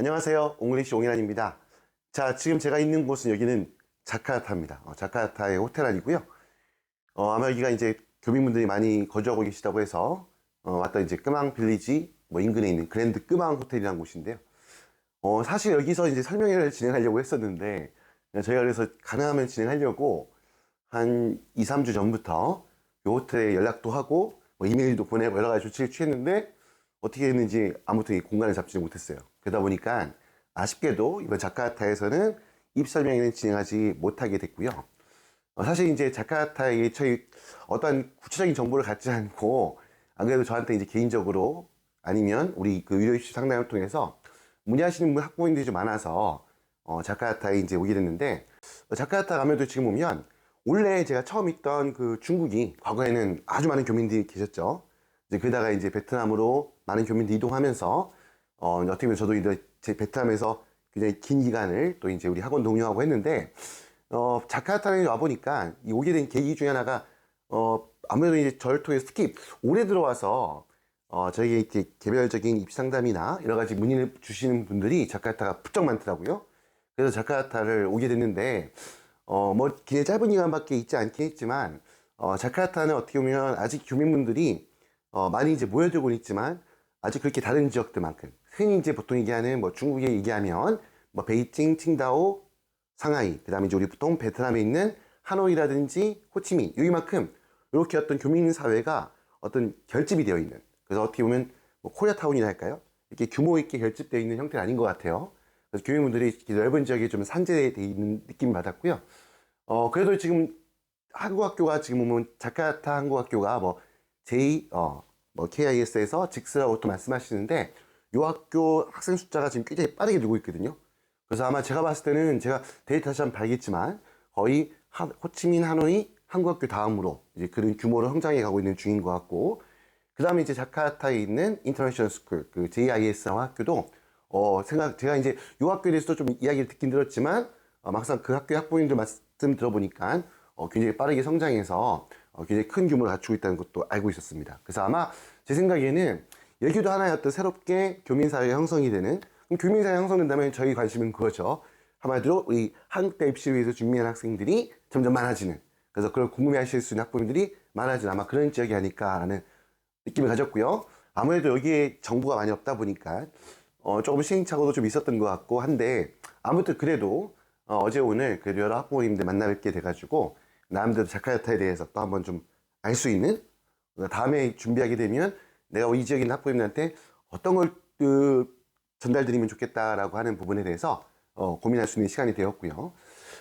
안녕하세요. 옹글리시 옹이란입니다. 자, 지금 제가 있는 곳은 여기는 자카르타입니다. 어, 자카르타의 호텔 아니고요. 어, 아마 여기가 이제 교민분들이 많이 거주하고 계시다고 해서 어, 왔던 이제 끄망 빌리지 뭐 인근에 있는 그랜드 끄망 호텔이라는 곳인데요. 어, 사실 여기서 이제 설명회를 진행하려고 했었는데 저희가 그래서 가능하면 진행하려고 한 2, 3주 전부터 이 호텔에 연락도 하고 뭐 이메일도 보내고 여러 가지 조치를 취했는데 어떻게 했는지 아무튼 이 공간을 잡지 못했어요. 그러다 보니까 아쉽게도 이번 자카르타에서는 입설명회는 진행하지 못하게 됐고요. 어, 사실 이제 자카르타에 저희 어떠한 구체적인 정보를 갖지 않고 안 그래도 저한테 이제 개인적으로 아니면 우리 그 의료 이슈 상담을 통해서 문의하시는 분 학부모님들이 좀 많아서 어, 자카르타에 이제 오게 됐는데 어, 자카르타 가면도 지금 보면 원래 제가 처음 있던 그 중국이 과거에는 아주 많은 교민들이 계셨죠. 이제 그러다가 이제 베트남으로 많은 교민들이 이동하면서 어, 어떻게 보면 저도 이제 제 베트남에서 굉장히 긴 기간을 또 이제 우리 학원 동료하고 했는데 어, 자카르타에 와보니까 이 오게 된 계기 중에 하나가 어, 아무래도 이제 저를 통해서 특히 올해 들어와서 어, 저에게 이렇게 개별적인 입시 상담이나 여러 가지 문의를 주시는 분들이 자카르타가 부쩍 많더라고요. 그래서 자카르타를 오게 됐는데, 어, 뭐, 굉장히 짧은 기간밖에 있지 않긴 했지만, 어, 자카르타는 어떻게 보면 아직 교민분들이, 어, 많이 이제 모여들고 있지만, 아직 그렇게 다른 지역들만큼, 흔히 이제 보통 얘기하는 뭐 중국에 얘기하면, 뭐 베이징, 칭다오, 상하이, 그 다음에 이제 우리 보통 베트남에 있는 하노이라든지 호치민, 여기만큼, 이렇게 어떤 교민 사회가 어떤 결집이 되어 있는, 그래서 어떻게 보면 뭐 코리아타운이라 할까요? 이렇게 규모 있게 결집되어 있는 형태는 아닌 것 같아요. 그래서 교민분들이 넓은 지역에 좀 산재되어 있는 느낌 받았고요. 어, 그래도 지금 한국학교가 지금 보면 자카르타 한국학교가 뭐 J, 어, 뭐 KIS에서 직스라고 또 말씀하시는데 요 학교 학생 숫자가 지금 굉장히 빠르게 늘고 있거든요. 그래서 아마 제가 봤을 때는 제가 데이터 다시 한번 봐야겠지만 거의 하, 호치민 하노이 한국학교 다음으로 이제 그런 규모로 성장해 가고 있는 중인 것 같고 그 다음에 이제 자카르타에 있는 인터내셔널 스쿨, 그 JIS 학교도, 어, 생각, 제가 이제 요 학교에 대해서도 좀 이야기를 듣긴 들었지만, 어, 막상 그 학교 학부모님들 말씀 들어보니까, 어, 굉장히 빠르게 성장해서, 어, 굉장히 큰 규모를 갖추고 있다는 것도 알고 있었습니다. 그래서 아마 제 생각에는 여기도 하나의 어떤 새롭게 교민사회 형성이 되는, 그럼 교민사회 형성된다면 저희 관심은 그거죠. 한마디로 우리 한국대 입시를 위해서 준비한 학생들이 점점 많아지는, 그래서 그걸 궁금해 하실 수 있는 학부모님들이 많아지는 아마 그런 지역이 아닐까라는 느낌을 가졌고요. 아무래도 여기에 정보가 많이 없다 보니까 어, 조금 시행착오도 좀 있었던 것 같고 한데 아무튼 그래도 어, 제 오늘 그래도 여러 학부모님들 만나 뵙게 돼가지고 나름대로 자카르타에 대해서 또 한번 좀 알 수 있는 다음에 준비하게 되면 내가 이 지역에 있는 학부모님한테 어떤 걸 그, 전달드리면 좋겠다라고 하는 부분에 대해서 어, 고민할 수 있는 시간이 되었고요.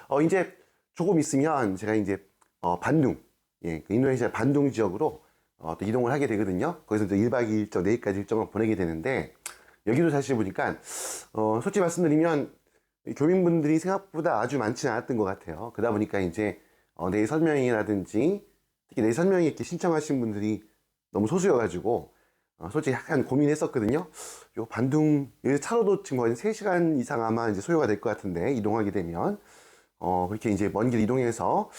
어, 이제 조금 있으면 제가 이제 어, 반둥, 예, 그 인도네시아 반둥 지역으로 어, 또 이동을 하게 되거든요. 거기서 또 1박 2일 일정, 내일까지 일정을 보내게 되는데, 여기도 사실 보니까, 어, 솔직히 말씀드리면, 교민분들이 생각보다 아주 많지는 않았던 것 같아요. 그러다 보니까 이제, 어, 내일 설명이라든지, 특히 내일 설명이 이렇게 신청하신 분들이 너무 소수여가지고, 어, 솔직히 약간 고민했었거든요. 요 반둥, 차로도 지금 거의 3시간 이상 아마 이제 소요가 될 것 같은데, 이동하게 되면, 어, 그렇게 이제 먼 길 이동해서,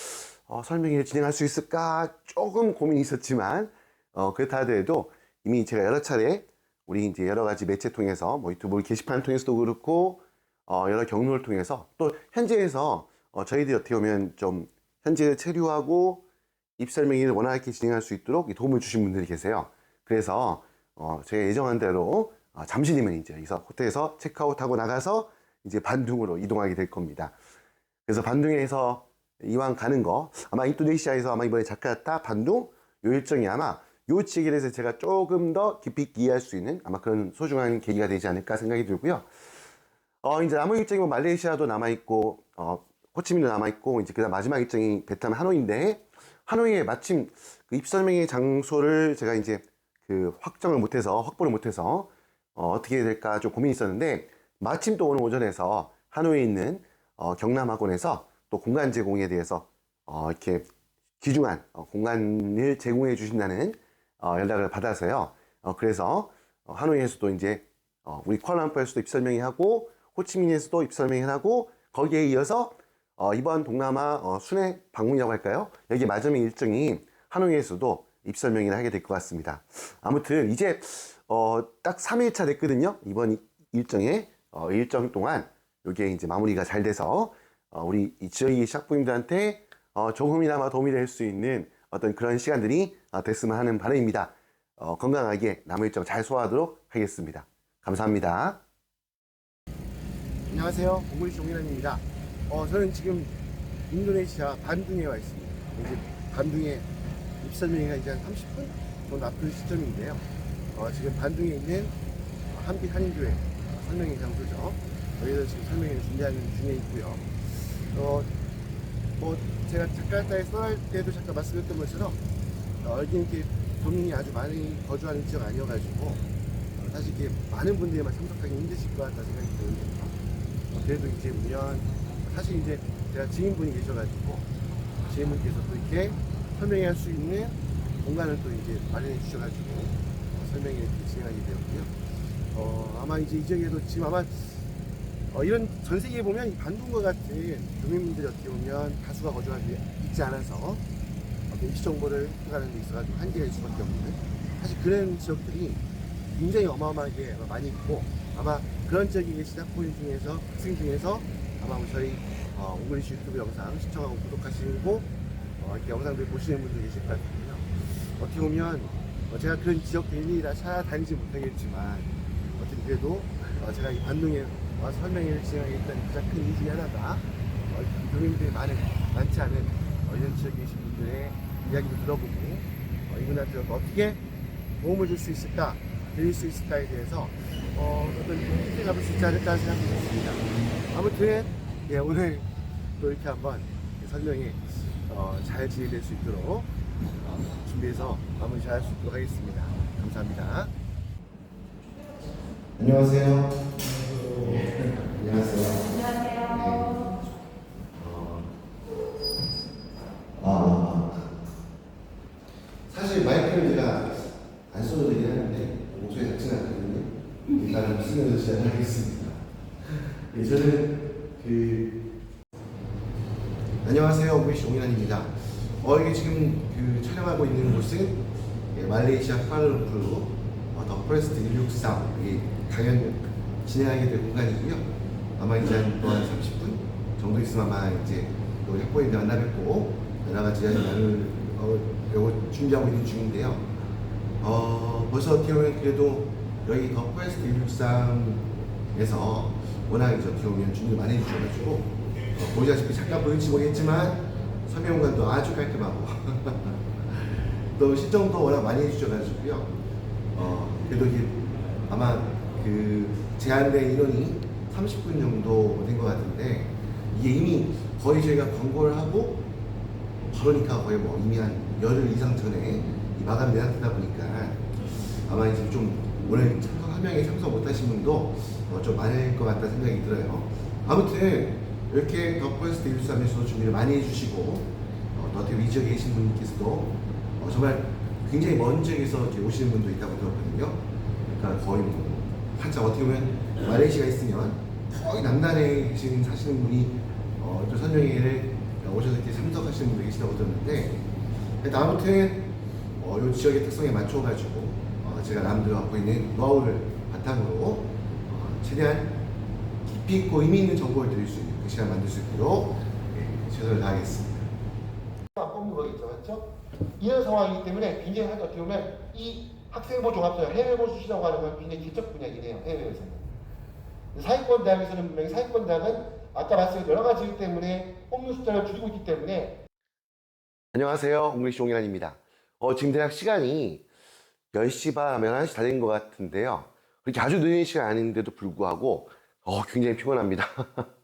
어, 설명회를 진행할 수 있을까 조금 고민이 있었지만 어, 그렇다 하더라도 이미 제가 여러 차례 우리 이제 여러 가지 매체 통해서 뭐 유튜브 게시판 통해서도 그렇고 어, 여러 경로를 통해서 또 현지에서 어, 저희들이 어떻게 보면 좀 현지에 체류하고 입설명회를 원활하게 진행할 수 있도록 도움을 주신 분들이 계세요. 그래서 어, 제가 예정한 대로 어, 잠시 뒤면 이제 여기서 호텔에서 체크아웃하고 나가서 이제 반둥으로 이동하게 될 겁니다. 그래서 반둥에서 이왕 가는 거 아마 인도네시아에서 아마 이번에 자카르타 반둥 요 일정이 아마 요 지역에 대해서 제가 조금 더 깊이 이해할 수 있는 아마 그런 소중한 계기가 되지 않을까 생각이 들고요. 어 이제 남은 일정이 뭐 말레이시아도 남아 있고 어 호치민도 남아 있고 이제 그다음 마지막 일정이 베트남 하노이인데 하노이에 마침 그 입설명의 장소를 제가 이제 그 확정을 못해서 확보를 못해서 어, 어떻게 될까 좀 고민이 있었는데 마침 또 오늘 오전에서 하노이에 있는 어, 경남학원에서 또 공간 제공에 대해서 어, 이렇게 귀중한 어, 공간을 제공해 주신다는 어, 연락을 받아서요. 어, 그래서 어, 하노이에서도 이제 어, 우리 쿠알라룸푸르에서도 입설명회 하고 호치민에서도 입설명회 하고 거기에 이어서 어, 이번 동남아 어, 순회 방문이라고 할까요? 여기 마지막 일정이 하노이에서도 입설명회를 하게 될 것 같습니다. 아무튼 이제 어, 딱 3일차 됐거든요. 이번 일정에 어, 일정 동안 이게 이제 마무리가 잘 돼서 어, 우리 계신 학부모님들한테 어, 조금이나마 도움이 될 수 있는 어떤 그런 시간들이 어, 됐으면 하는 바람입니다. 어, 건강하게 남은 일정 잘 소화하도록 하겠습니다. 감사합니다. 안녕하세요. 공물이 종민환입니다. 어, 저는 지금 인도네시아 반둥에 와 있습니다. 이제 반둥에 입설명회가 이제 한 30분 정도 앞둔 시점인데요. 어, 지금 반둥에 있는 한빛 한인교회 설명회 장소죠. 여기서 지금 설명회를 준비하는 중에 있고요. 어, 뭐 제가 자카르타에 떠날 때도 잠깐 말씀드렸던 것처럼 어, 여기 이렇게 도민이 아주 많이 거주하는 지역 아니어가지고 어, 사실 이렇게 많은 분들만 참석하기 힘드실 것 같다 생각이 드는데요. 어, 그래도 이제 보면 사실 이제 제가 지인분이 계셔가지고 지인분께서 또 이렇게 설명회 할수 있는 공간을 또 이제 마련해 주셔가지고 어, 설명회 이렇게 진행하게 되었고요. 어, 아마 이제 이 지역에도 지금 아마 어, 이런 전 세계에 보면 이 반둥과 같은 교민분들이 어떻게 보면 다수가 거주하고 있지 않아서 어, 임시 정보를 획득하는 데 있어가지고 한계가 있을 수밖에 없는 사실 그런 지역들이 굉장히 어마어마하게 많이 있고 아마 그런 계신 학부모 중에서 학생 중에서 아마 저희 어, 옹글리시 유튜브 영상 시청하고 구독하시고 어, 이렇게 영상들 보시는 분들 계실 것 같거든요. 어떻게 보면 어, 제가 그런 지역 데일리라 찾아다니지 못하겠지만 어쨌든 그래도 어, 제가 이 반동에 설명회를 진행하겠다는 가장 큰 이유 중에 하나가 어, 이 교민들이 많은, 많지 않은 어, 이런 지역에 계신 분들의 이야기도 들어보고 어, 이분한테 어떻게 도움을 줄 수 있을까 드릴 수 있을까에 대해서 어, 어떤 힌트 잡을 수 있지 않을까 생각이 듭니다. 아무튼 예, 오늘 또 이렇게 한번 설명회 어, 잘 진행될 수 있도록 어, 준비해서 마무리 잘 할 수 있도록 하겠습니다. 감사합니다. 안녕하세요. 네, 안녕하세요. 아, 사실 마이크를 제가 안 써도 되긴 하는데 목소리 작지는 않거든요. 일단은 쓰면서 시작을 하겠습니다. 예, 저는 그 안녕하세요, 오비시 용인환입니다. 어, 이게 지금 그 촬영하고 있는 곳은 예, 말레이시아 쿠알라룸푸르 어, 더 포레스트 163 여기 강연 진행하게 될 공간이고요. 아마 이제 한 또 한 30분 정도 있으면 아마 이제 우리 학부모님들 만나 뵙고 여러 가지 이야기 나눌 어, 준비하고 있는 중인데요. 어, 벌써 어떻게 보면 그래도 여기 더 포레스트 163에서 워낙 이제 어떻게 보면 준비를 많이 해주셔가지고 어, 보시다시피 잠깐 보일지 모르겠지만 설명 공간도 아주 깔끔하고 또 신청도 워낙 많이 해주셔가지고요. 어, 그래도 이게 아마 그 제한된 인원이 30분 정도 된 것 같은데 이게 이미 거의 저희가 광고를 하고 그러니까 거의 뭐 이미 한 열흘 이상 전에 된 상태다 보니까 아마 이제 좀 오늘 참석 한 명에 참석 못하신 분도 어, 좀 많을 것 같다 생각이 들어요. 아무튼 이렇게 더 포레스트 123에서 준비를 많이 해주시고 어, 또 어떻게 이 지역에 계신 분께서도 어, 정말 굉장히 먼 지역에서 오시는 분도 있다고 들었거든요. 그러니까 거의 뭐 한참 어떻게 보면 말레이시아가 있으면 거의 남단에 계신 사시는 분이 어, 또 설명회를 오셔서 이렇게 참석하시는 분도 계시다고 들었는데 아무튼 어, 이 지역의 특성에 맞춰가지고 어, 제가 남들 갖고 있는 노하우를 바탕으로 어, 최대한 깊이 있고 의미 있는 정보를 드릴 수 있는 그 시간 만들 수 있도록 예, 최선을 다하겠습니다. 안 뽑는 거겠죠, 맞죠? 이런 상황이기 때문에 굉장히 어떻게 보면 이 학생부 종합전 해외고 수시라고 하는 건 굉장히 기적 분야이긴 해요, 해외에서는. 사회권 대학에서는 분명히 사회권 대학은 아까 말씀드린 여러 가지 이유 때문에 뽑는 숫자를 줄이고 있기 때문에 안녕하세요. 옹글리시 용인환입니다. 어, 지금 대학 시간이 10시 반, 11시 다 된 것 같은데요. 그렇게 아주 늦은 시간 아닌데도 불구하고 어, 굉장히 피곤합니다.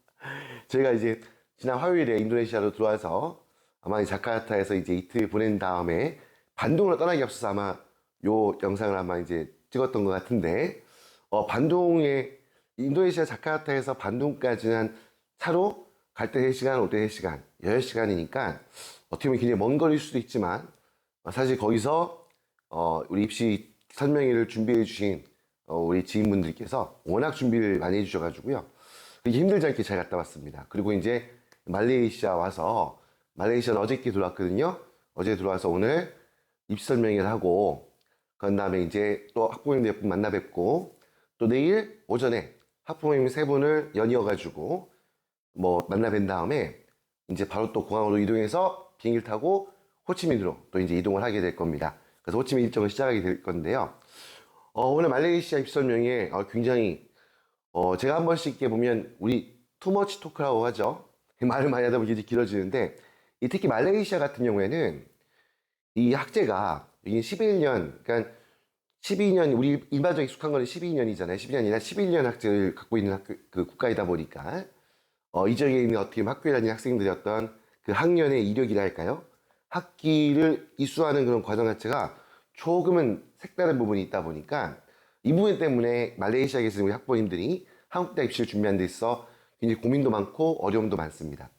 저희가 이제 지난 화요일에 인도네시아로 들어와서 아마 이 자카르타에서 이제 이틀 보낸 다음에 반동으로 떠나기 앞서서 아마 요 영상을 아마 이제 찍었던 것 같은데 어, 반동에 인도네시아 자카르타에서 반동까지는 한 차로 갈 때 3시간, 올 때 3시간, 10시간이니까 어떻게 보면 굉장히 먼 거리일 수도 있지만 어, 사실 거기서 어, 우리 입시 설명회를 준비해 주신 어, 우리 지인분들께서 워낙 준비를 많이 해주셔가지고요. 힘들지 않게 잘 갔다 왔습니다. 그리고 이제 말레이시아 와서 말레이시아는 어저께 들어왔거든요. 어제 들어와서 오늘 입시 설명회를 하고 그런 다음에 이제 또 학부모님들 몇분 만나 뵙고 또 내일 오전에 학부모님 세 분을 연이어 가지고 뭐 만나 뵌 다음에 이제 바로 또 공항으로 이동해서 비행기를 타고 호치민으로 또 이제 이동을 하게 될 겁니다. 그래서 호치민 일정을 시작하게 될 건데요. 어, 오늘 말레이시아 입설명에 어, 굉장히 어, 제가 한 번씩 이렇게 보면 우리 투머치 토크라고 하죠. 말을 많이 하다 보니 이제 길어지는데 이 특히 말레이시아 같은 경우에는 이 학제가 이게 11년, 그러니까 12년, 우리 일반적인 익숙한 거는 12년이잖아요. 12년이 아니라 11년 학제를 갖고 있는 학교, 그 국가이다 보니까, 어, 이 지역에 있는 어떻게 보면 학교에 다니는 학생들의 어떤 그 학년의 이력이라 할까요? 학기를 이수하는 그런 과정 자체가 조금은 색다른 부분이 있다 보니까 이 부분 때문에 말레이시아에 계신 우리 학부모님들이 한국 대 입시를 준비하는 데 있어 굉장히 고민도 많고 어려움도 많습니다.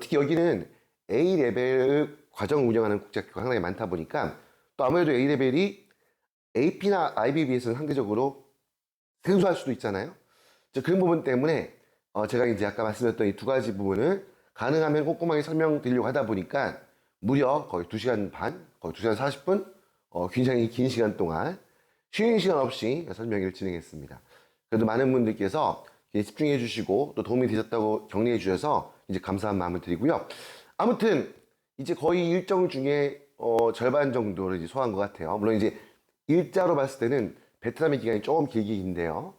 특히 여기는 A레벨 과정을 운영하는 국제학교가 상당히 많다 보니까 또 아무래도 A레벨이 AP나 IB에 비해서는 상대적으로 생소할 수도 있잖아요. 저 그런 부분 때문에 어, 제가 이제 아까 말씀드렸던 이 두 가지 부분을 가능하면 꼼꼼하게 설명드리려고 하다 보니까 무려 거의 2시간 반, 거의 2시간 40분, 어, 굉장히 긴 시간 동안 쉬는 시간 없이 설명을 진행했습니다. 그래도 많은 분들께서 집중해 주시고 또 도움이 되셨다고 격려해 주셔서 이제 감사한 마음을 드리고요. 아무튼 이제 거의 일정 중에 어, 절반 정도를 이제 소화한 것 같아요. 물론 이제 일자로 봤을 때는 베트남의 기간이 조금 길기인데요.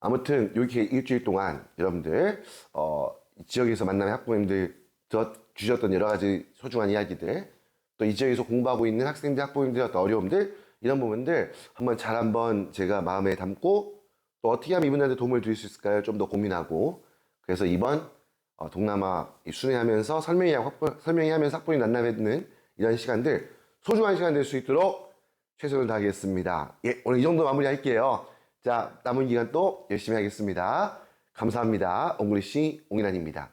아무튼 이렇게 일주일 동안 여러분들 어, 이 지역에서 만나는 학부모님들 저- 주셨던 여러 가지 소중한 이야기들 또 이 지역에서 공부하고 있는 학생들 학부모님들의 어려움들 이런 부분들 한번 잘 한번 제가 마음에 담고 또 어떻게 하면 이분들한테 도움을 드릴 수 있을까요? 좀 더 고민하고 그래서 이번 어, 동남아 이 순회하면서 설명이 학부, 설명이 하면서 학부모님 만나뵙는 이런 시간들 소중한 시간 될 수 있도록 최선을 다하겠습니다. 예, 오늘 이 정도 마무리할게요. 자, 남은 기간 또 열심히 하겠습니다. 감사합니다. 옹글리시 옹이란입니다.